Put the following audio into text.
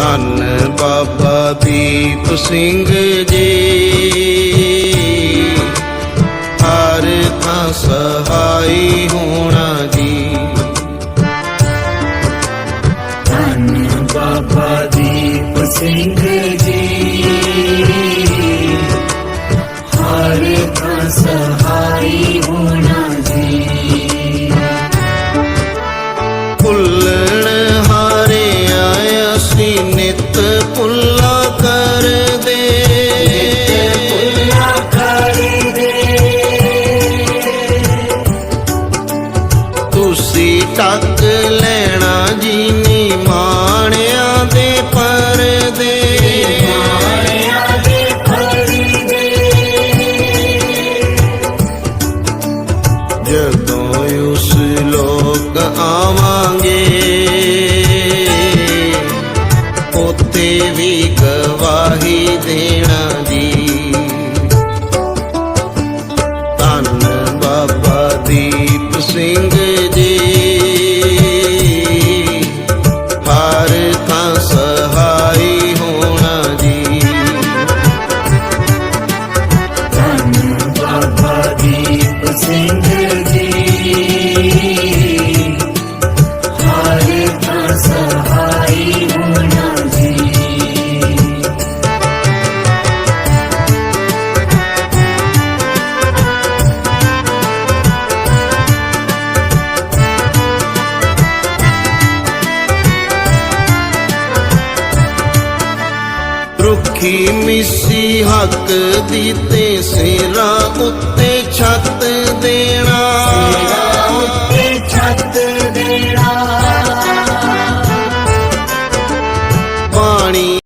ਧੰਨ ਬਾਬਾ ਦੀਪ ਸਿੰਘ ਜੀ। ਹਰ ਥਾਂ ਸਹਾਈ ਹੋਣਾ ਜੀ। ਧੰਨ ਬਾਬਾ ਦੀਪ ਸਿੰਘ ਜੀ। ਹਰ ਥਾਂ ਸਹਾਈ ਹੋਣਾ ਜੀ। ਹਾਰਿਆ ਅਸੀਂ ਨਿਤ ਭੁੱਲਾ ਕਰਦੇ। ਭੁੱਲਾ ਕਰਦੇ ਤੁਸੀਂ ਟੱਕ ਲੈਣਾ ਜੀ ਮਾਣਿਆਂ ਦੇ ਪਰਦੇ। ਜਦੋਂ ਉਸ ਲੋਕ ਆਵਾ ਦੇਵੀ ਗਵਾਹੀ ਦੇਣਾ ਜੀ ਰੁੱਖੀ ਮਿੱਸੀ ਹੱਕ ਦੀ ਤੇ ਸੇਰਾ ਉੱਤੇ ਛੱਤ ਦੇਣਾ।